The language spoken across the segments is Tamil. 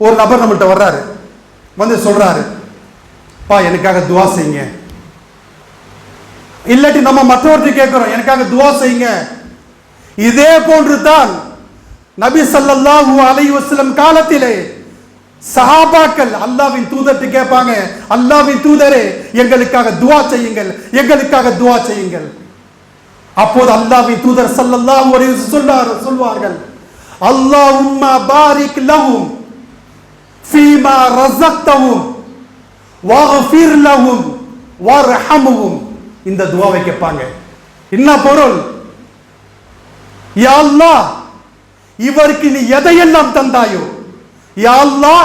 ஒரு நபர் நம்மள்ட்ட வர்றாரு வந்து சொல்றாரு பா எனக்காக துவா செய்யுங்க. இல்லாட்டி நம்ம மற்றவர்கிட்ட கேட்கிறோம் எனக்காக துவா செய்யுங்க. இதே போன்று தான் நபி ஸல்லல்லாஹு அலை வசலம் காலத்திலே சஹாபாக்கள் அல்லாவின் தூதர்ட்டு கேட்பாங்க அல்லாவின் தூதரே எங்களுக்காக துவா செய்யுங்கள் எங்களுக்காக துவா செய்யுங்கள். அப்போது அல்லாவின் தூதர் ஸல்லல்லாஹு அலைஹி வஸல்லம் சொன்னார் சொல்வார்கள் அல்லாஹும்ம பாரிக் லஹும். ஃபீமா ரஸக்தஹும் வஃபிர் லஹும் வர்ஹம்ஹும் இந்த துவாவை கேட்பாங்க. என்ன பொருள்? யாழ்லா இவருக்கு நீ எதையெல்லாம் தந்தாயோ யாழ்லா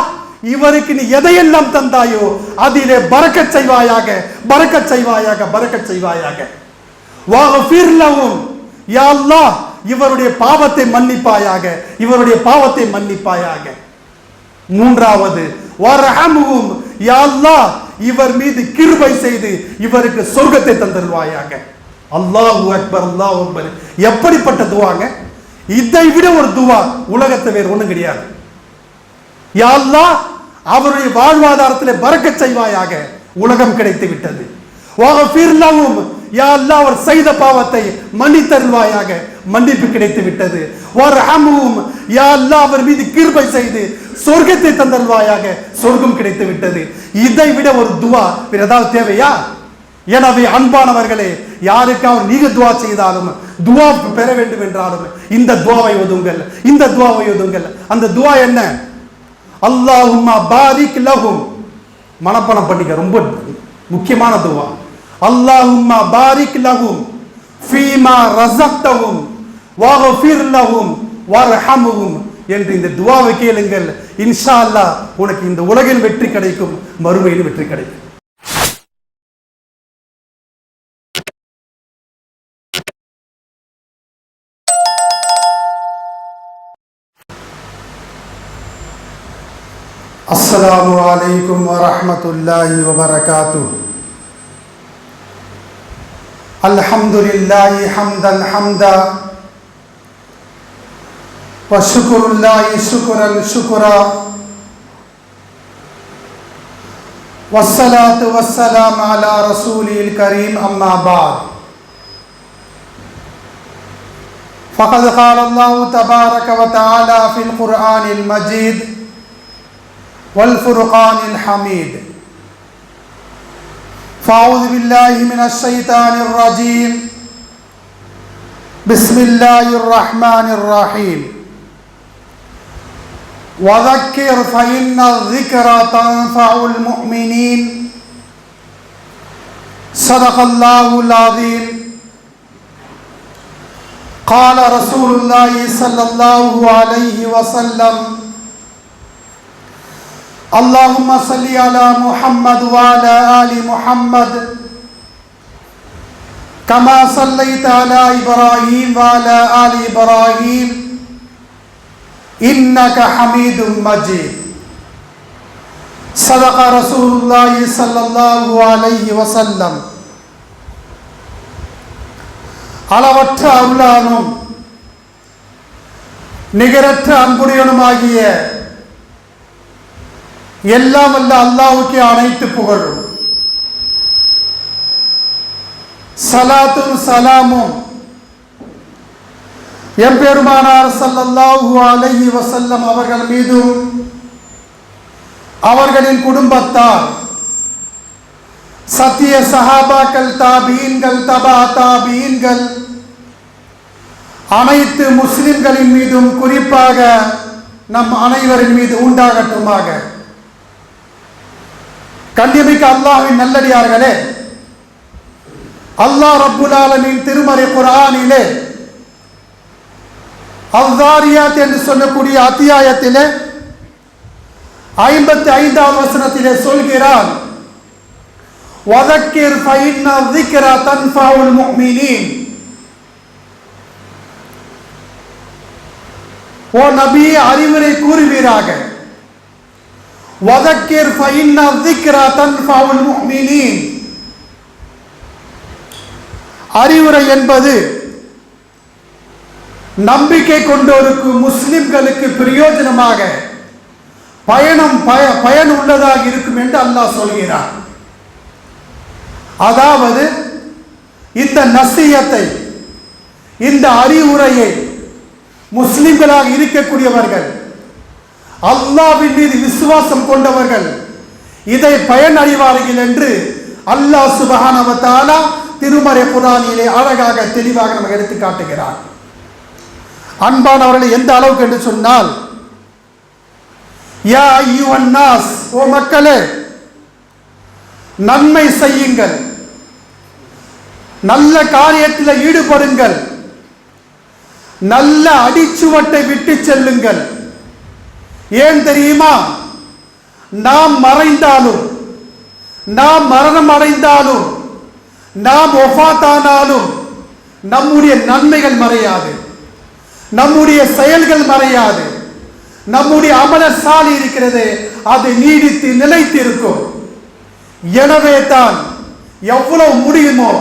இவருக்கு நீ எதையெல்லாம் தந்தாயோ அதிலே பறக்கச் செய்வாயாக பறக்கச் செய்வாயாக பறக்கச் செய்வாயாக. வஃபிர் யாழ்லா இவருடைய பாவத்தை மன்னிப்பாயாக இவருடைய பாவத்தை மன்னிப்பாயாக. மூன்றாவது வரஹமுகும் யா இவர் மீது கிருபை செய்து இவருக்கு சொர்க்கத்தை தந்தருவாயாக அல்லாஹு அக்பர் அல்லாஹ் அக்பர். எப்படிப்பட்ட துவாங்க? இதை விட ஒரு துவா உலகத்தை வேறு ஒண்ணும் கிடையாது. யா அவருடைய வாழ்வாதாரத்திலே பறக்க செய்வாயாக உலகம் கிடைத்து விட்டது யா அவர் செய்த பாவத்தை மன்னித்தருள்வாயாக. மன்னிப்பு கிடைத்து விட்டது. ஓர் யா அல்லாஹ் அவர் மீது கிருபை செய்து சொர்க்கத்தை தந்தருள்வாயாக. சொர்க்கம் கிடைத்து விட்டது. இதை விட ஒரு துவா வேறு ஏதாவது தேவையா? எனவே அன்பானவர்களே யாருக்காவது நீங்க துவா செய்தாலும் துவா பெற வேண்டும் என்றாலும் இந்த துவாவை ஒதுங்கள் இந்த துவாவை ஒதுங்கள். அந்த துவா என்ன? அல்லாஹும்மா பாரிக் லஹும். மனப்பணம் பண்ணிக்க ரொம்ப முக்கியமான துவா. அல்லாஹும் பாரிக் லகும் ஃபீமா ரசக்தவும் வாகஃபிர் லகும் வரஹமுவும் என்று இந்த துவாவை கேளுங்கள். இன்ஷா அல்லா உனக்கு இந்த உலகில் வெற்றி கிடைக்கும் மறுமையில் வெற்றி கிடைக்கும். அஸ்லாம் வலைக்கம் வரமத்துல்லாஹி الحمد لله حمدا حمدا وشكر الله شكرا شكرا والصلاة والسلام على رسوله الكريم أما بعد. فقد قال الله تبارك وتعالى في القرآن المجيد والفرقان الحميد. فأعوذ بالله من الشيطان الرجيم. بسم الله الرحمن الرحيم. وذكر فإن الذكرى تنفع المؤمنين. صدق الله العظيم. قال رسول الله صلى الله عليه وسلم اللهم صل على محمد وعلى آل محمد كما صليت على إبراهيم وعلى آل إبراهيم إنك حميد مجيد صدق رسول الله صلى الله عليه وسلم அளவற்ற அருளானும் நிகரற்ற அன்புடையனுமாகிய எல்லாம் அல்ல அல்லாஹ்வுக்கே அனைத்து புகழும். சலாத்தும் சலாமும். எம்பெருமானார் சல்லல்லாஹு அலஹி வசல்லம் அவர்கள் மீதும் அவர்களின் குடும்பத்தார் சத்திய சஹாபாக்கள் தாபீன்கள் தபா தாபீன்கள் அனைத்து முஸ்லிம்களின் மீதும் குறிப்பாக நம் அனைவரின் மீது உண்டாகட்டுமாக. கண்ணியமிக்க அல்லாஹ்வின் நல்லடியார்களே அல்லாஹ் ரப்புல் ஆலமீன் திருமறை குர்ஆனிலே அவ்வாரியாத் என்று சொல்லக்கூடிய அத்தியாயத்திலே ஐம்பத்தி ஐந்தாவது வசனத்திலே சொல்கிறான் وذكر فإن الذكرى تنفع المؤمنين ஓ நபி அறிவுரை கூறுவீராக வதக்கீர் ஃபைன்னா திக்ரா தன்ஃபாவுல் முஹ்மினீன் அறிவுரை என்பது நம்பிக்கை கொண்டோருக்கு முஸ்லிம்களுக்கு பிரயோஜனமாக பயணம் பய பயன் உள்ளதாக இருக்கும் என்று அல்லாஹ் சொல்கிறார் அதாவது இந்த நசியத்தை இந்த அறிவுரையை முஸ்லிம்களாக இருக்கக்கூடியவர்கள் அல்லாவின் மீது விசுவாசம் கொண்டவர்கள். இதை பயன் அறிவார்கள் என்று அல்லாஹ் சுபஹானவத்தாலா திருமறை குரானிலே அழகாக தெளிவாக நமக்கு எடுத்து காட்டுகிறார். அன்பானவர்களை எந்த அளவுக்கு என்று சொன்னால் யா ஐயுவன் நாஸ் ஓ மக்களே நன்மை செய்யுங்கள். நல்ல காரியத்தில் ஈடுபடுங்கள். நல்ல அடிச்சுவட்டை விட்டு செல்லுங்கள். ஏன் தெரியுமா? நாம் மறைந்தாலும் நாம் மரணம் அடைந்தாலும் நாம் ஒஃபாத்தானாலும் நம்முடைய நன்மைகள் மறையாது. நம்முடைய செயல்கள் மறையாது. நம்முடைய அமல சாலி இருக்கிறது அது நீடித்து நிலைத்து இருக்கும் எனவே தான் எவ்வளவு முடியுமோ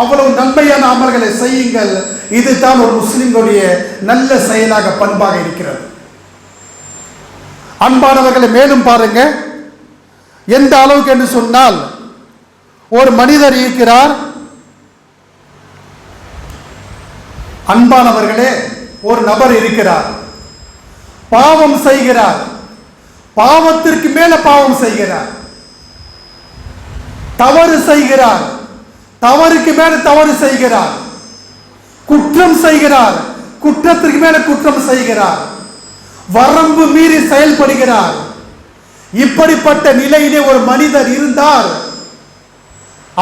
அவ்வளவு நன்மையான அமல்களை செய்யுங்கள். இதுதான் ஒரு முஸ்லிம்களுடைய நல்ல செயலாக பண்பாக இருக்கிறது. அன்பானவர்களை மேலும் பாருங்க. எந்த அளவுக்கு என்று சொன்னால் ஒரு மனிதர் இருக்கிறார். அன்பானவர்களே ஒரு நபர் இருக்கிறார். பாவம் செய்கிறார். பாவத்திற்கு மேல பாவம் செய்கிறார். தவறு செய்கிறார். தவறுக்கு மேல தவறு செய்கிறார். குற்றம் செய்கிறார். குற்றத்திற்கு மேல குற்றம் செய்கிறார். வரம்பு மீறி செயல்படுகிறார். இப்படிப்பட்ட நிலையிலே ஒரு மனிதர் இருந்தார்.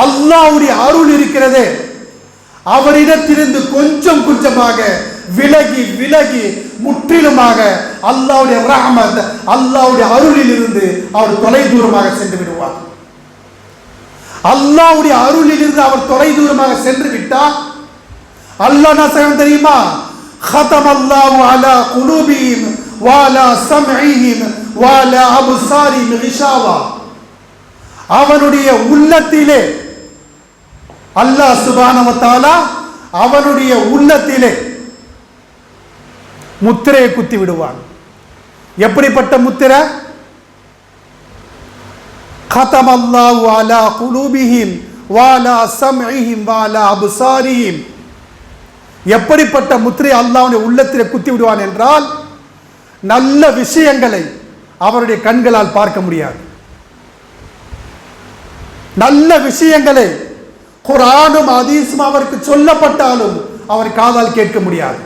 அல்லாவுடைய அருள் இருக்கிறது. அவரிடத்திலிருந்து கொஞ்சம் கொஞ்சமாக விலகி விலகி முற்றிலுமாக அல்லாவுடைய ரஹமத் அல்லாவுடைய அருளில் இருந்து அவர் தொலை தூரமாக சென்று விடுவார். அல்லாவுடைய அருளில் இருந்து அவர் தொலை தூரமாக சென்று விட்டார். அல்லாஹ் என்ன செய்வோம் தெரியுமா? ஹதம் அல்லாஹ் அலா குலூபியும் وعلى سمعهم وعلى أبصارهم غشاوة அவனுடைய உள்ளத்திலே அல்லாஹ் சுபானவ தஆலா அவனுடைய உள்ளத்திலே முத்திரையை குத்தி விடுவான் எப்படிப்பட்ட முத்திரை ختم الله على قلوبهم وعلى سمعهم وعلى أبصارهم எப்படிப்பட்ட முத்திரை அல்லாஹ்வுடைய உள்ளத்திலே குத்தி விடுவான் என்றால் நல்ல விஷயங்களை அவருடைய கண்களால் பார்க்க முடியாது. நல்ல விஷயங்களை குரானும் அதீசும் அவருக்கு சொல்லப்பட்டாலும் அவர் காதால் கேட்க முடியாது.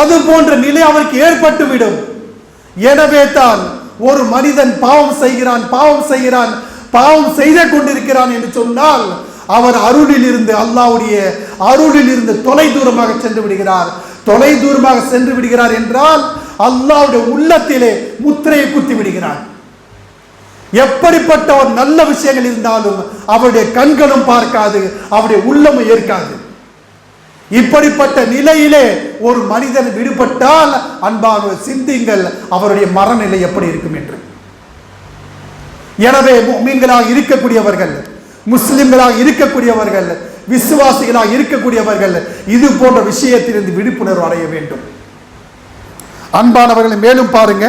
அது போன்ற நிலை அவருக்கு ஏற்பட்டு விடும் எனவே தான் ஒரு மனிதன் பாவம் செய்கிறான் பாவம் செய்கிறான் பாவம் செய்து கொண்டிருக்கிறான் என்று சொன்னால் அவர் அருளில் இருந்து அல்லாஹ்வுடைய அருளில் இருந்து தொலை தூரமாக சென்று விடுகிறார். தொலை தூரமாக சென்று விடுகிறார் என்றால் அல்லாவுடைய உள்ளத்திலே முத்திரையை குத்தி விடுகிறார். எப்படிப்பட்ட ஒரு நல்ல விஷயங்கள் இருந்தாலும் அவருடைய கண்களும் பார்க்காது அவருடைய உள்ளமும் ஏற்காது. இப்படிப்பட்ட நிலையிலே ஒரு மனிதன் விடுபட்டால் அன்பாக சிந்திங்கள் அவருடைய மரநிலை எப்படி இருக்கும் என்று. எனவே மீன்களாக இருக்கக்கூடியவர்கள் முஸ்லிம்களாக இருக்கக்கூடியவர்கள் விசுவாசிகளாக இருக்கக்கூடியவர்கள் இது போன்ற விஷயத்திலிருந்து விழிப்புணர்வு அடைய வேண்டும். அன்பானவர்களை மேலும் பாருங்க.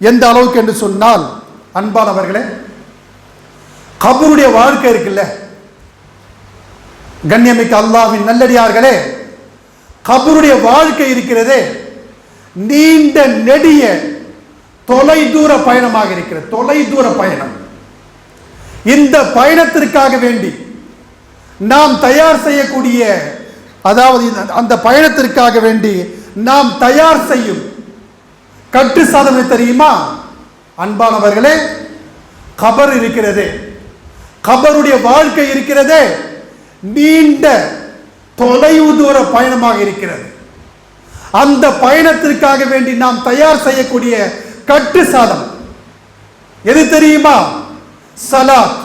எந்த அளவுக்கு என்று சொன்னால் அன்பானவர்களே கபருடைய வாழ்க்கை இருக்குல்ல? கண்ணியமிக்க அல்லாவின் நல்லடியார்களே கபருடைய வாழ்க்கை இருக்கிறதே நீண்ட நெடிய தொலை தூர பயணமாக இருக்கிறது. தொலை தூர பயணம். இந்த பயணத்திற்காக வேண்டி நாம் தயார் செய்யக்கூடிய அதாவது இந்த- அந்த பயணத்திற்காக வேண்டி நாம் தயார் செய்யும் கற்று சாதனை தெரியுமா? அன்பானவர்களே கபர் இருக்கிறது. கபருடைய வாழ்க்கை இருக்கிறதே. நீண்ட தொலைவு தூர பயணமாக இருக்கிறது. அந்த பயணத்திற்காக வேண்டி நாம் தயார் செய்யக்கூடிய கட்டு சாதம் எது தெரியுமா? சலாத்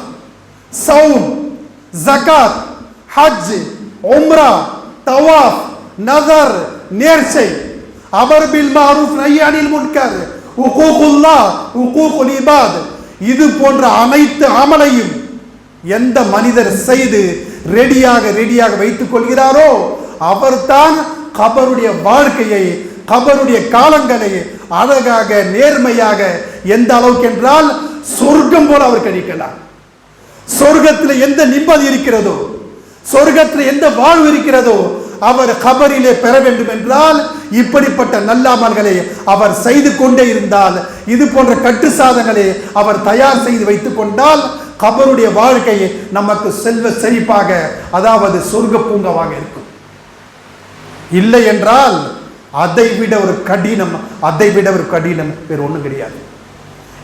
சவுண்ட் ஜகாத் ஹஜ் உம்ரா தவாஃப் நதர் நேர்ச்சை அமர் பில் மாரூஃப் நையானில் முன்கர் உகூகுல்லா உகூகுல் இபாத் இது போன்ற அனைத்து அமலையும் எந்த மனிதர் செய்து ரெடியாக ரெடியாக வைத்துக் கொள்கிறாரோ அவர்தான் கபருடைய வாழ்க்கையை கபருடைய காலங்களை அழகாக நேர்மையாக எந்த அளவுக்கு என்றால் சொர்க்கம் போல அவர் கழிக்கலாம் சொர்க்கத்தில் எந்த நிம்மதி இருக்கிறதோ சொர்க்கத்தில் எந்த வாழ்வு இருக்கிறதோ அவர் கபரிலே பெற வேண்டும் என்றால் இப்படிப்பட்ட நல்லாமல்களை அவர் செய்து கொண்டே இருந்தால் இது போன்ற கட்டு சாதங்களை அவர் தயார் செய்து வைத்துக் கொண்டால் கபருடைய வாழ்க்கை நமக்கு செல்வ செழிப்பாக அதாவது சொர்க்க பூங்காவாக இருக்கும். இல்லை என்றால் அதை விட ஒரு கடினம் அதை விட ஒரு கடினம் வேறு ஒன்றும் கிடையாது.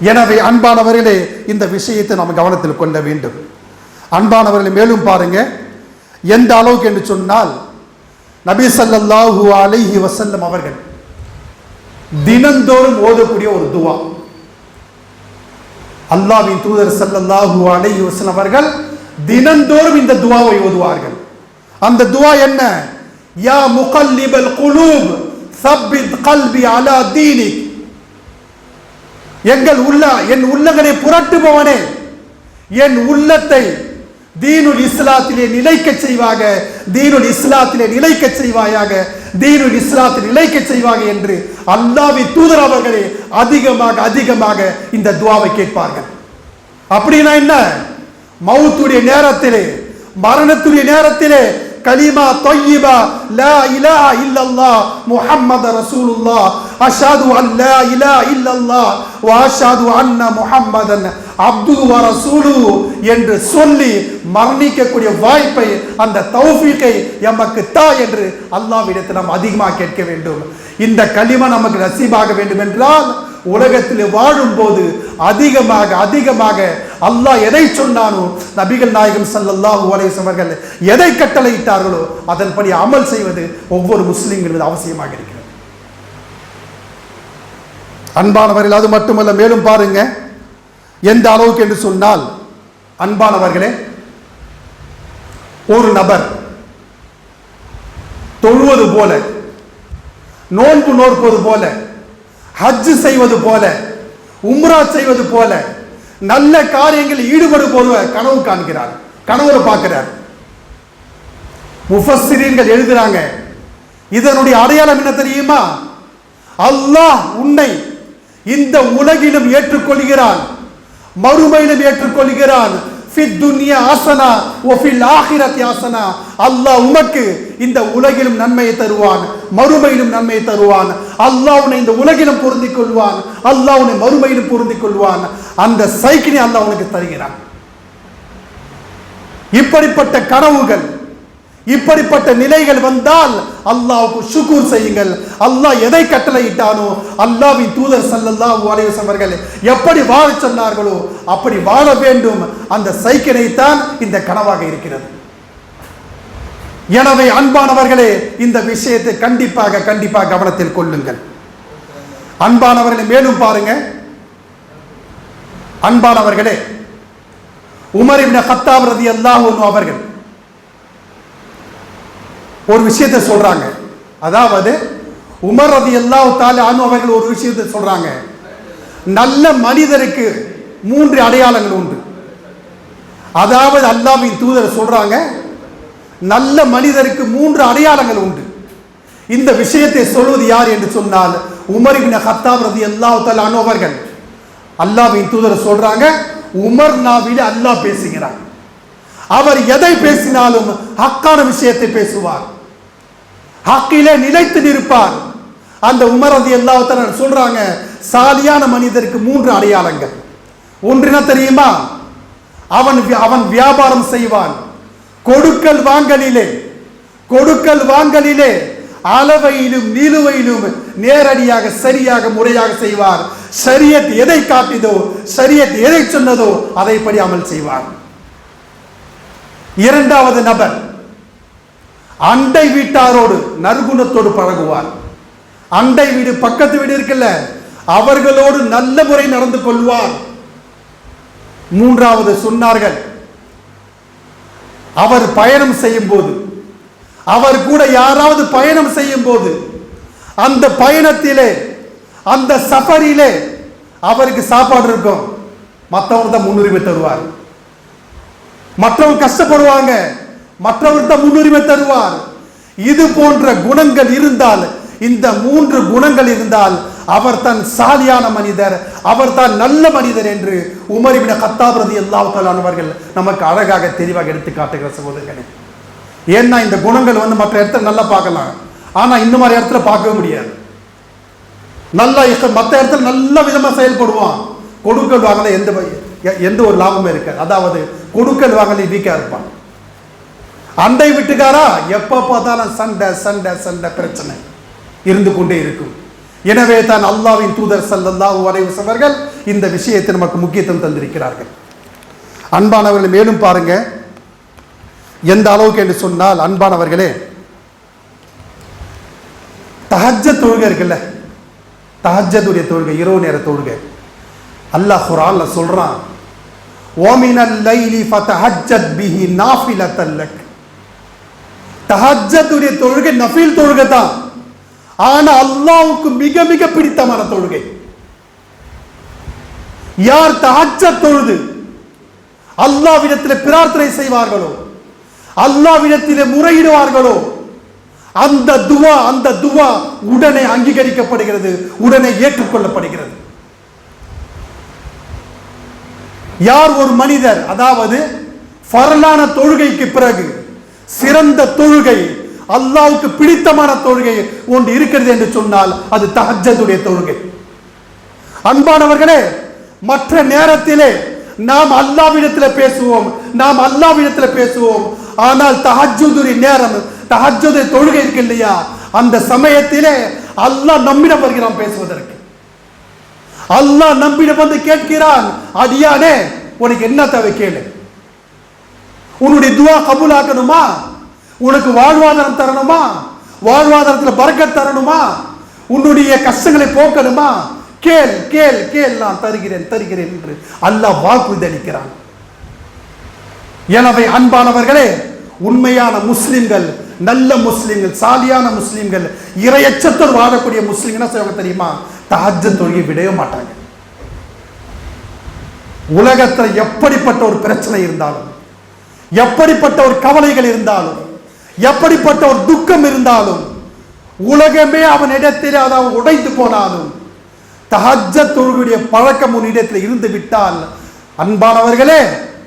எனவே அன்பானவர்களே இந்த விஷயத்தை நாம் கவனத்தில் கொள்ள வேண்டும். அன்பானவர்களை மேலும் பாருங்க. எந்த அளவுக்கு என்று சொன்னால் நபி ஸல்லல்லாஹு அலிஹி வசல்லம் அவர்கள் தினந்தோறும் ஓதக்கூடிய ஒரு துவா. அல்லாவின் தூதர் ஸல்லல்லாஹு அலிஹி வசல்லம் அவர்கள் தினந்தோறும் இந்த துவாவை ஓதுவார்கள். அந்த துவா என்ன? யா முகல்லிபல் குலூப் சப்பித் கல்பி அலா தீனிக். எங்கள் உள்ள என் உள்ளங்களை புரட்டுபவனே என் உள்ளத்தை தீனுல் இஸ்லாத்திலே நிலைக்க செய்வாக தீனுல் இஸ்லாத்திலே நிலைக்க செய்வாயாக தீனுல் இஸ்லாத்தில் நிலைக்க செய்வாங்க என்று அல்லாவி தூதர் அவர்களே அதிகமாக அதிகமாக இந்த துவாவை கேட்பார்கள். அப்படின்னா என்ன? மவுத்துடைய நேரத்திலே மரணத்துடைய நேரத்திலே கலிமா தொய்யிபா லா இலாஹ இல்லல்லாஹ் முஹம்மது ரசூலுல்லாஹ். அஷாது அன் லா இலாஹ இல்லல்லாஹ் வ அஷஹது அன்ன முஹம்மதன் அப்துஹு வ என்று சொல்லி மரணிக்கக்கூடிய வாய்ப்பை அந்த தௌஃபீக்கை எமக்கு தா என்று அல்லாவிடத்தை நாம் அதிகமாக கேட்க வேண்டும். இந்த களிமா நமக்கு நசீபாக வேண்டும் என்றால் உலகத்தில் வாழும்போது அதிகமாக அதிகமாக அல்லாஹ் எதை சொன்னானோ நபிகள் நாயகம் ஸல்லல்லாஹு அலைஹி அவர்கள் எதை கட்டளையிட்டார்களோ அதன்படி அமல் செய்வது ஒவ்வொரு முஸ்லீம்களது அவசியமாக இருக்கிறது. அன்பானவர்கள் அது மட்டுமல்ல மேலும் பாருங்க எந்த அளவுக்கு என்று சொன்னால் அன்பானவர்களே ஒரு நபர் தொழுவது போல நோன்பு நோற்பது போல ஹஜ் செய்வது போல உம்ரா செய்வது போல நல்ல காரியங்களில் ஈடுபடும் போது கனவு காண்கிறார். கணவரை பார்க்கிறார். முஃபஸ்ஸிரீன்கள் எழுதுறாங்க. இதனுடைய அடையாளம் என்ன தெரியுமா? அல்லாஹ் உன்னை இந்த உலகிலும் ஏற்றுக்கொள்கிறான். மறுமையிலும் ஏற்றுக்கொள்கிறான். ஃபித் துன்யா ஆசனா ஒ ஃபில் ஆஹிரத் ஆசனா அல்லாஹ் உமக்கு இந்த உலகிலும் நன்மையை தருவான். மறுமையிலும் நன்மையை தருவான். அல்லாஹ் உன்னை இந்த உலகிலும் பொருந்திக் கொள்வான் அல்லாஹ் உன்னை மறுமையிலும் பொருந்திக் கொள்வான் அந்த சைக்கிளை அல்லாஹ் உனக்கு தருகிறான். இப்படிப்பட்ட கனவுகள் இப்படிப்பட்ட நிலைகள் வந்தால் அல்லாவுக்கு சுக்கூர் செய்யுங்கள். அல்லாஹ் எதை கட்டளையிட்டானோ அல்லாஹ்வின் தூதர் சல்லல்லா அலைஹி அவர்கள் எப்படி வாழ சொன்னார்களோ அப்படி வாழ வேண்டும். அந்த சைக்கிளை தான் இந்த கனவாக இருக்கிறது. எனவே அன்பானவர்களே இந்த விஷயத்தை கண்டிப்பாக கண்டிப்பாக கவனத்தில் கொள்ளுங்கள். அன்பானவர்களை மேலும் பாருங்க. அன்பானவர்களே உமர் இப்னு கத்தாப் ரலியல்லாஹு அவர்கள் ஒரு விஷயத்தை சொல்றாங்க. அதாவது உமர் ரதி அல்லாஹ் தாலி அனு அவர்கள் ஒரு விஷயத்தை சொல்றாங்க. நல்ல மனிதருக்கு மூன்று அடையாளங்கள் உண்டு. அதாவது அல்லாவின் தூதர் சொல்றாங்க நல்ல மனிதருக்கு மூன்று அடையாளங்கள் உண்டு. இந்த விஷயத்தை சொல்வது யார் என்று சொன்னால் உமர் இப்னு ஹத்தாப் ரதி அல்லா தாலி அனு அவர்கள். அல்லாஹ்வின் தூதர் சொல்றாங்க உமர் நாவில அல்லாஹ் பேசுகிறார். அவர் எதை பேசினாலும் ஹக்கான விஷயத்தை பேசுவார். ஹக்கிலே நிலைத்து நிற்பார். அந்த உமர் உமரது எல்லாத்தன சொல்றாங்க சாலியான மனிதருக்கு மூன்று அடையாளங்கள். ஒன்றுனா தெரியுமா? அவன் அவன் வியாபாரம் செய்வான். கொடுக்கல் வாங்கலிலே கொடுக்கல் வாங்கலிலே அளவையிலும் நிலுவையிலும் நேரடியாக சரியாக முறையாக செய்வார். சரியத் எதை காட்டிதோ சரியத் எதை சொன்னதோ அதைப்படி அமல் செய்வார். இரண்டாவது நபர் அண்டை வீட்டாரோடு நற்குணத்தோடு பழகுவார். அண்டை வீடு பக்கத்து வீடு இருக்குல்ல அவர்களோடு நல்ல முறை நடந்து கொள்வார். மூன்றாவது சொன்னார்கள் அவர் பயணம் செய்யும் போது அவர் கூட யாராவது பயணம் செய்யும் போது அந்த பயணத்திலே அந்த சஃபரிலே அவருக்கு சாப்பாடு இருக்கும். மற்றவர் தான் முன்னுரிமை தருவார். மற்றவங்க கஷ்டப்படுவாங்க மற்றவர் தான் முன்னுரிமை தருவார். இது போன்ற குணங்கள் இருந்தால் இந்த மூன்று குணங்கள் இருந்தால் அவர் தான் சாலியான மனிதர் அவர் தான் நல்ல மனிதர் என்று உமரிபின கத்தாபிரதி எல்லாத்தாலானவர்கள் நமக்கு அழகாக தெளிவாக எடுத்து காட்டுகிற சகோதரர்களே. ஏன்னா இந்த குணங்கள் வந்து மற்ற இடத்துல நல்லா பார்க்கலாம். ஆனால் இந்த மாதிரி இடத்துல பார்க்கவே முடியாது. நல்லா மற்ற இடத்துல நல்ல விதமாக செயல்படுவான். கொடுக்கல் வாங்கல எந்த எந்த ஒரு லாபமும் இருக்காது. அதாவது கொடுக்கல் வாங்கல வீக்காக இருப்பான். அண்டை வீட்டுக்காரா எப்போ பார்த்தாலும் சண்டை சண்டை சண்டை பிரச்சனை. இருந்து கொண்டே இருக்கும். எனவே தான் அல்லாவின் தூதர் சல்லல்லாஹு அலைஹி அவர்கள் இந்த விஷயத்தை நமக்கு முக்கியத்துவம் தந்திருக்கிறார்கள். அன்பானவர்கள் மேலும் பாருங்க. எந்த அளவுக்கு என்று சொன்னால் அன்பானவர்களே தஹஜ்ஜ தொழுகை இருக்குல்ல? தஹஜ்ஜதுடைய தொழுகை இரவு நேர தொழுகை. அல்லாஹ் குர்ஆன்ல சொல்றான் ஓமினல் லைலி ஃபதஹஜ்ஜத் பிஹி நாஃபிலத்தல்லக் தஹஜ்ஜத்துடைய தொழுகை நஃபில் தொழுகை தான். ஆனால் அல்லாவுக்கு மிக மிக பிடித்தமான தொழுகை. யார் தாச்ச தொழுது அல்லாவிடத்தில் பிரார்த்தனை செய்வார்களோ அல்லாவிடத்திலே முறையிடுவார்களோ அந்த துவா அந்த துவா உடனே அங்கீகரிக்கப்படுகிறது உடனே ஏற்றுக்கொள்ளப்படுகிறது. யார் ஒரு மனிதர் அதாவது ஃபரலான தொழுகைக்கு பிறகு சிறந்த தொழுகை அல்லாவுக்கு பிடித்தமான தொழுகை ஒன்று இருக்கிறது என்று சொன்னால் அது தஹஜத்துடைய தொழுகை. அன்பானவர்களே மற்ற நேரத்திலே நாம் அல்லாவிடத்தில் பேசுவோம் நாம் அல்லாவிடத்தில் பேசுவோம். ஆனால் தஹஜுதுரி நேரம் தஹஜ்ஜுடைய தொழுகை இருக்கு இல்லையா? அந்த சமயத்திலே அல்லாஹ் நம்மிடம் வருகிறான் பேசுவதற்கு. அல்லாஹ் நம்மிடம் வந்து கேட்கிறான் அடியானே உனக்கு என்ன தேவை கேளு. உன்னுடைய துவா கபூலாக்கணுமா? உனக்கு வாழ்வாதாரம் தரணுமா? வாழ்வாதாரத்தில் பறக்க தரணுமா? உன்னுடைய கஷ்டங்களை போக்கணுமா? கேள் கேள் கேள் நான் தருகிறேன் தருகிறேன் என்று அல்லாஹ் வாக்குறுதி அளிக்கிறான் எனவே அன்பானவர்களே உண்மையான முஸ்லிம்கள் நல்ல முஸ்லிம்கள் சாலியான முஸ்லிம்கள் இரையச்சத்தோடு வாழக்கூடிய முஸ்லிம் என்ன செய்வாங்க தெரியுமா? தாஜ தொழுகை விடவே மாட்டாங்க. உலகத்தில் எப்படிப்பட்ட ஒரு பிரச்சனை இருந்தாலும் எப்படிப்பட்ட ஒரு கவலைகள் இருந்தாலும் எப்படிப்பட்ட ஒரு துக்கம் இருந்தாலும் உலகமே அவன் இடத்தில் அதாவது உடைந்து போனாலும் தஹஜ்ஜ தொழுகையுடைய பழக்கம் உன் இடத்தில் இருந்து விட்டால் அன்பானவர்களே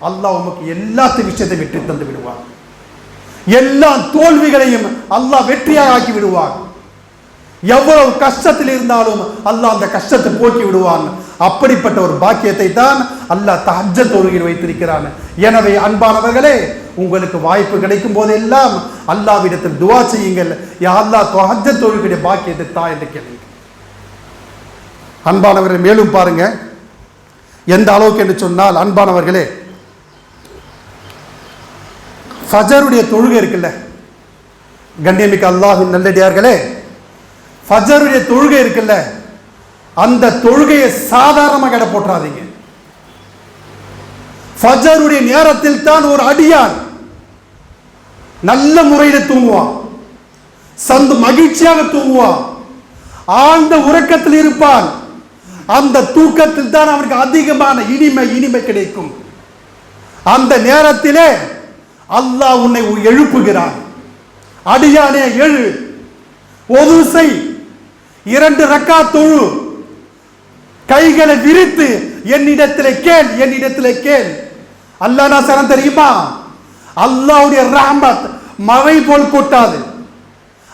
அல்லாஹ் உமக்கு எல்லாத்து விஷயத்தை வெற்றி தந்து விடுவான். எல்லா தோல்விகளையும் அல்லாஹ் வெற்றியாக ஆக்கி விடுவான். எவ்வளவு கஷ்டத்தில் இருந்தாலும் அல்லாஹ் அந்த கஷ்டத்தை போக்கி விடுவான். அப்படிப்பட்ட ஒரு பாக்கியத்தை தான் அல்லாஹ் தஹஜ்ஜ தொழுகையில் வைத்திருக்கிறான். எனவே அன்பானவர்களே உங்களுக்கு வாய்ப்பு கிடைக்கும் போதெல்லாம் அல்லாவிடத்தில் துவா செய்யுங்கள். யா அல்லாஹ் தஹஜ்ஜ தொழுகிட பாக்கியத்தை தா என்று கேளுங்க அன்பானவர்கள் மேலும் பாருங்க. எந்த அளவுக்கு என்று சொன்னால் அன்பானவர்களே ஃபஜருடைய தொழுகை இருக்குல்ல? கண்ணியமிக்க அல்லாஹின் நல்லடியார்களே ஃபஜருடைய தொழுகை இருக்குல்ல? அந்த தொழுகையை சாதாரணமாக இட போட்டுறாதீங்க. ஃபஜருடைய நேரத்தில் தான் ஒரு அடியான் நல்ல முறையில் தூங்குவான். சந்து மகிழ்ச்சியாக தூங்குவான். ஆழ்ந்த உறக்கத்தில் இருப்பான். அந்த தூக்கத்தில் தான் அவனுக்கு அதிகமான இனிமை இனிமை கிடைக்கும். அந்த நேரத்திலே அல்லாஹ் உன்னை எழுப்புகிறான். அடியானே எழு. ஒது செய். இரண்டு ரக்கா தொழு. கைகளை விரித்து என்னிடத்திலே கேள் என்னிடத்திலே கேள். அல்லா நான் சரம் தெரியுமா? அல்லாவுடைய ராமத் மழை போல் கொட்டாது.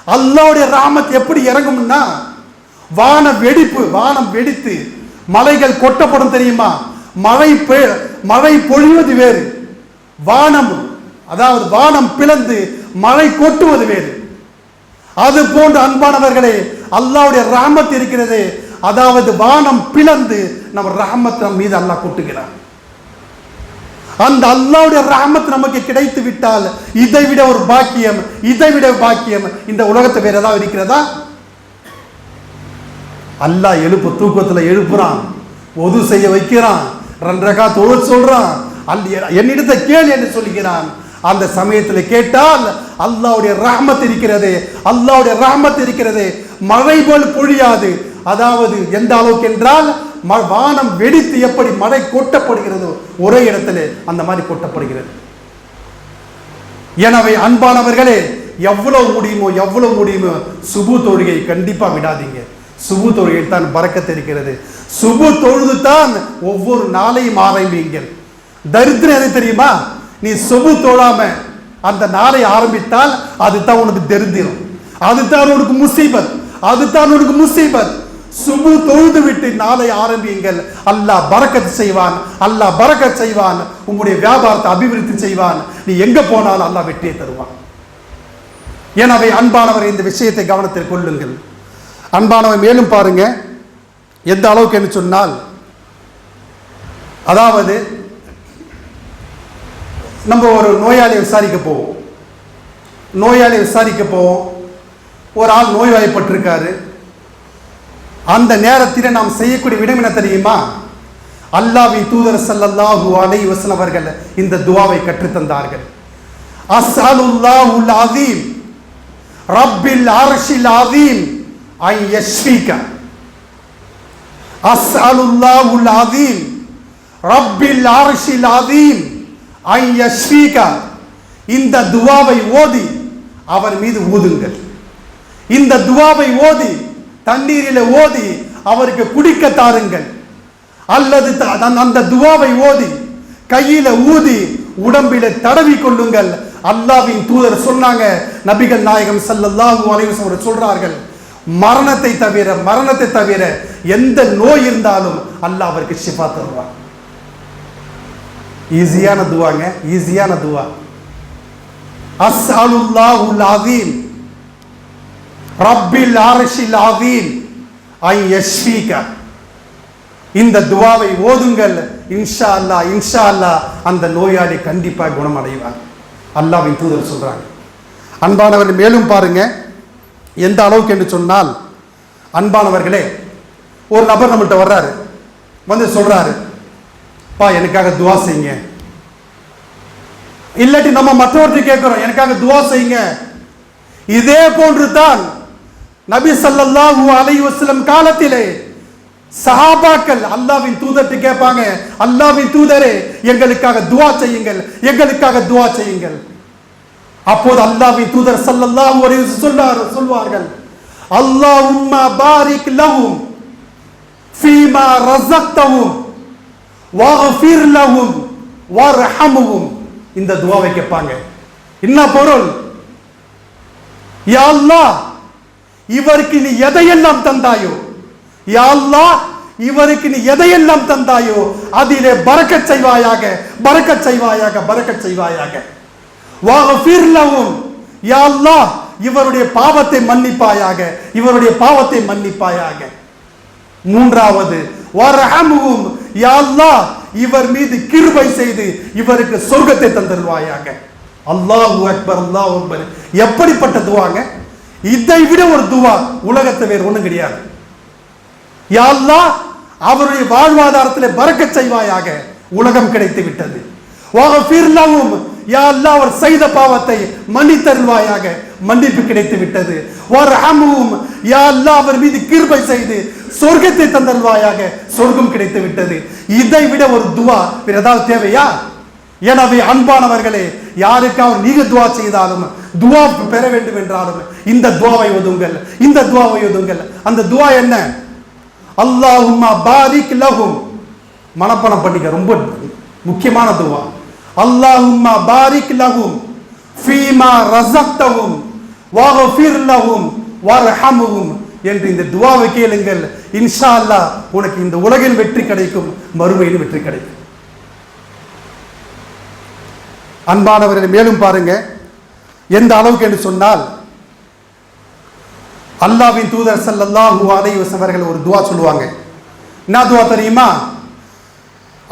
அல்லாவுடைய ராமத் எப்படி இறங்கும்னா வான வெடிப்பு வானம் வெடித்து மலைகள் கொட்டப்படும் தெரியுமா? மழை பெ- மழை பொழிவது வேறு. வானம் அதாவது வானம் பிளந்து மழை கொட்டுவது வேறு. அது போன்ற அன்பானவர்களே அல்லாவுடைய ராமத் இருக்கிறது. அதாவது வானம் பிளந்து நம்ம ரஹமத் மீது அல்லாஹ் கொட்டுகிறான். அந்த அல்லாவுடைய ராமத்து நமக்கு கிடைத்து விட்டால் இதை விட ஒரு பாக்கியம் இதை விட பாக்கியம். இந்த உலகத்தை வேற ஏதாவது இருக்கிறதா? அல்லாஹ் எழுப்பு தூக்கத்தில் எழுப்புறான். ஒது செய்ய வைக்கிறான். ரெண்டரைக்கா தொழு சொல்றான். அல் என்னிடத்தை கேள் என்று சொல்கிறான் அந்த சமயத்தில் கேட்டால் அல்லாஹ்வுடைய ராமத் இருக்கிறது அல்லாவுடைய ராமத் இருக்கிறது. மழை போல் பொழியாது. அதாவது எந்த அளவுக்கு என்றால் வானம் வெடித்து எப்படி மழை கொட்டப்படுகிறதோ ஒரே இடத்துல அந்த மாதிரி கொட்டப்படுகிறது. எனவே அன்பானவர்களே எவ்வளவு முடியுமோ எவ்வளவு முடியுமோ சுபு தொழுகை கண்டிப்பா விடாதீங்க. சுபு தொழுகையில் தான் பறக்கத்து இருக்கிறது. சுபு தொழுது தான் ஒவ்வொரு நாளையும் ஆரம்பிங்கள் தரித்திரம் எது தெரியுமா? நீ சுபு தொழாம அந்த நாளை ஆரம்பித்தால் அதுதான் உனக்கு தெரிந்திரும் அதுதான் உனக்கு முசீபத். அதுதான் உனக்கு முசீபத். சுபு தொழுது விட்டு நாளை ஆரம்பியுங்கள். அல்லாஹ் பறக்கத்து செய்வான். அல்லாஹ் பறக்கத் செய்வான். உங்களுடைய வியாபாரத்தை அபிவிருத்தி செய்வான். நீ எங்க போனாலும் அல்லாஹ் வெற்றியை தருவான். எனவே அன்பானவர் இந்த விஷயத்தை கவனத்தில் கொள்ளுங்கள். அன்பானவர் மேலும் பாருங்க. எந்த அளவுக்கு என்று சொன்னால் அதாவது நம்ம ஒரு நோயாளியை விசாரிக்க போவோம். நோயாளியை விசாரிக்க போவோம். ஒரு ஆள் நோய்வாய்ப்பட்டிருக்காரு. அந்த நேரத்தில் நாம் செய்யக்கூடிய விடம் என்ன தெரியுமா? அல்லாவின் தூதர் ஸல்லல்லாஹு அலை வஸல்லம் அவர்கள் இந்த துவாவை கற்றுத்தந்தார்கள். அசாலுல்லாஹுல் அதீம் ரப்பில் அர்ஷில் அதீம் ஐ யஸ்வீக அஸ்அலுல்லாஹுல் அதீம் ரப்பில் அர்ஷில் அதீம் ஐ யஸ்வீக இந்த துவாவை ஓதி அவர் மீது ஊதுங்கள். இந்த துவாவை ஓதி தண்ணீரில ஓதி அவருக்கு குடிக்க தாருங்கள். அல்லது அந்த- அந்த துவாவை ஓதி கையில ஊதி உடம்பில தடவி கொள்ளுங்கள். அல்லாவின் தூதர் சொன்னாங்க நபிகள் நாயகம் ஸல்லல்லாஹு அலைவசம் சொல்றார்கள் மரணத்தை தவிர மரணத்தை தவிர எந்த நோய் இருந்தாலும் அல்லாஹ் அவருக்கு ஷிஃபா தருவான். ஈஸியான துவாங்க ஈஸியான துவா. அஸ்அலுல்லாஹுல் அதீம் ரப்பில் அர்ஷில் ஆதீன் ஐ யஷ்ஃபீக இந்த துவாவை ஓதுங்கள். இன்ஷா அல்லாஹ் இன்ஷா அல்லாஹ் அந்த நோயாளி கண்டிப்பாக குணமடைவார். அல்லாவின் தூதர் சொல்கிறாங்க அன்பானவர்கள் மேலும் பாருங்க. எந்த அளவுக்கு என்று சொன்னால் அன்பானவர்களே ஒரு நபர் நம்மள்கிட்ட வர்றாரு. வந்து சொல்கிறாரு பா எனக்காக துவா செய்யுங்க. இல்லாட்டி நம்ம மற்றவர்கிட்ட கேட்குறோம் எனக்காக துவா செய்யுங்க. இதே போன்று தான் நபி ஸல்லல்லாஹு அலை வசலம் காலத்திலே சஹாபாக்கள் அல்லாவின் தூதர்ட்டு கேட்பாங்க அல்லாவின் தூதரே எங்களுக்காக துவா செய்யுங்கள் எங்களுக்காக துவா செய்யுங்கள். அப்போது அல்லாவின் தூதர் ஸல்லல்லாஹு அலைஹி சொல்லார் சொல்வார்கள் அல்லாஹும்ம பாரிக் லஹும் ஃபீமா ரஸக்தஹும் வஃபிர் லஹும் வர்ஹம்ஹும். இந்த துவாவை கேட்பாங்க. என்ன பொருள்? யா அல்லாஹ் இவருக்கு நீ எதையெல்லாம் தந்தாயோ? யாழ்லா இவருக்கு நீ எதையெல்லாம் தந்தாயோ? அதிலே பறக்கச் செய்வாயாக பறக்கச் செய்வாயாக பறக்கச் செய்வாயாக. வஃபிர் யாழ்லா இவருடைய பாவத்தை மன்னிப்பாயாக இவருடைய பாவத்தை மன்னிப்பாயாக. மூன்றாவது வரஹமுகும் யா இவர் மீது கிருபை செய்து இவருக்கு சொர்க்கத்தை தந்தருவாயாக அல்லாஹு அக்பர் அல்லாஹ் அக்பர். எப்படிப்பட்ட துவாங்க? இதை விட ஒரு துவா உலகத்தை வேறு ஒண்ணும் கிடையாது. யாழ்லா அவருடைய வாழ்வாதாரத்திலே பறக்க செய்வாயாக உலகம் கிடைத்து விட்டது. வஃபிர் அவர் செய்த பாவத்தை மன்னித்தருள்வாயாக மன்னிப்பு கிடைத்து விட்டது. வார் யா அல்லாஹ் அவர் மீது கிருபை செய்து சொர்க்கத்தை தந்தருள்வாயாக சொர்க்கம் கிடைத்து விட்டது. இதை விட ஒரு துவா வேற ஏதாவது தேவையா? எனவே அன்பானவர்களே யாருக்காவது நீங்க துவா செய்தாலும் துவா பெற வேண்டும் என்றாலும் இந்த துவாவை ஒதுங்கள் இந்த துவாவை ஒதுங்கள். அந்த துவா என்ன? அல்லாஹும்மா பாரிக் லஹும். மனப்பணம் பண்ணிக்க ரொம்ப முக்கியமான துவா. அல்லாஹும்மா பாரிக் லஹும். ஃபீமா ரஸக்தஹும். வஃபிர் லஹும். வர்ஹம்ஹும். என்று இந்த துவாவை கேளுங்கள். இன்ஷா அல்லாஹ் உனக்கு இந்த உலகில் வெற்றி கிடைக்கும் மறுமையில் வெற்றி கிடைக்கும். அன்பானவர்களை மேலும் பாருங்க. எந்த அளவுக்கு என்று சொன்னால் அல்லாவின் தூதர் ஸல்லல்லாஹு அலைஹி வஸல்லம் அவர்கள் ஒரு துவா சொல்லுவாங்க. என்ன துவா தெரியுமா?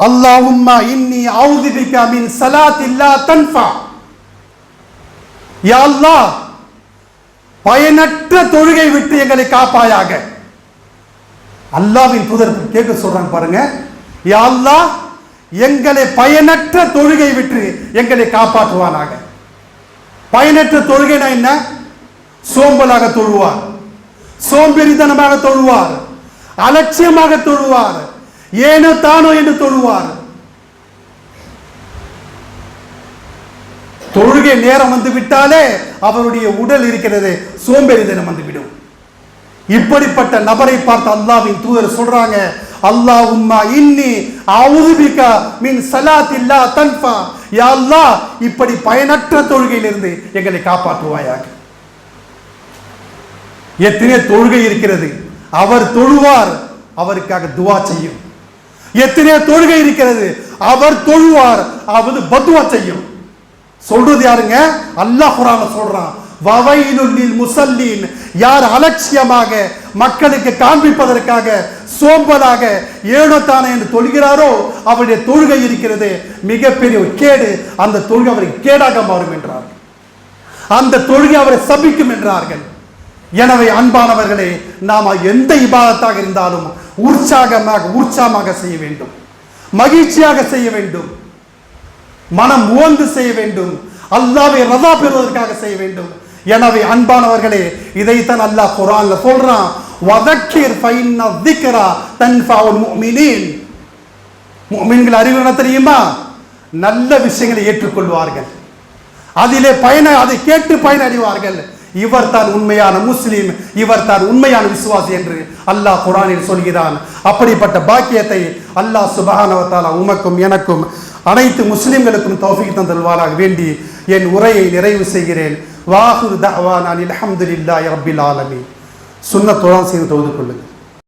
அல்லாஹும்மா இன்னி அவுது பிக மின் ஸலாத்தி தன்ஃபா. யா அல்லாஹ் பயனற்ற தொழுகை விட்டு எங்களை காப்பாயாக. அல்லாவின் தூதர் கேட்க சொல்றாங்க பாருங்க. யா அல்லாஹ் எங்களை பயனற்ற தொழுகை விட்டு எங்களை காப்பாற்றுவானாக. பயனற்ற தொழுகைனா என்ன? சோம்பலாக தொழுவார். சோம்பேறித்தனமாக தொழுவார். அலட்சியமாக தொழுவார். ஏனோ தானோ என்று தொழுவார். தொழுகை நேரம் வந்து விட்டாலே அவருடைய உடல் இருக்கிறது சோம்பேறித்தனம் வந்துவிடும். இப்படிப்பட்ட நபரை பார்த்து அல்லாவின் தூதர் சொல்றாங்க அல்லாஹும்மா இன்னி அவுதுபிகா மின் சலாத்தில்லா தன்ஃபா. யா அல்லாஹ் இப்படி பயனற்ற தொழுகையிலிருந்து எங்களை காப்பாற்றுவாயாக. எத்தனை தொழுகை இருக்கிறது? அவர் தொழுவார் அவருக்காக துவா செய்யும். எத்தனை தொழுகை இருக்கிறது? அவர் தொழுவார் அவர் பத்துவா செய்யும். சொல்றது யாருங்க? அல்லாஹ் குரான சொல்றான் வவையிலுள்ளில் முசல்லின். யார் அலட்சியமாக மக்களுக்கு காண்பிப்பதற்காக சோம்பலாக ஏனோ தானே என்று தொழுகிறாரோ அவருடைய தொழுகை இருக்கிறது. மிகப்பெரிய ஒரு கேடு. அந்த தொழுகை அவருக்கு கேடாக மாறும் என்றார் அந்த தொழுகை அவரை சபிக்கும் என்றார்கள். எனவே அன்பானவர்களே நாம் எந்த இபாதத்தாக இருந்தாலும் உற்சாகமாக உற்சாகமாக செய்ய வேண்டும். மகிழ்ச்சியாக செய்ய வேண்டும். மனம் ஓந்து செய்ய வேண்டும். அல்லாவை ரதா பெறுவதற்காக செய்ய வேண்டும். எனவே அன்பானவர்களே இதைத்தான் அல்லாஹ் குரான்ல சொல்றான். வதக்கிர் ஃபைன்ன திக்ரா தன்ஃபவுல் முஃமினீன் முஃமின்கள் அறிவு என்ன தெரியுமா? நல்ல விஷயங்களை ஏற்றுக்கொள்வார்கள். அதிலே பயன அதை கேட்டு பயனடைவார்கள் இவர் தான் உண்மையான முஸ்லீம் இவர் தான் உண்மையான விசுவாசி என்று அல்லாஹ் குரானில் சொல்கிறான். அப்படிப்பட்ட பாக்கியத்தை அல்லாஹ் சுபஹானவத்தாலா உமக்கும் எனக்கும் அனைத்து முஸ்லிம்களுக்கும் தௌஃபிக் தந்தல்வாராக வேண்டி என் உரையை நிறைவு செய்கிறேன். வாஹுர் தஅவானா அல்ஹம்துலில்லாஹி ரபில் ஆலமீன். சுன்னத்துடன் செய்து தொழுது கொள்ளுங்கள்.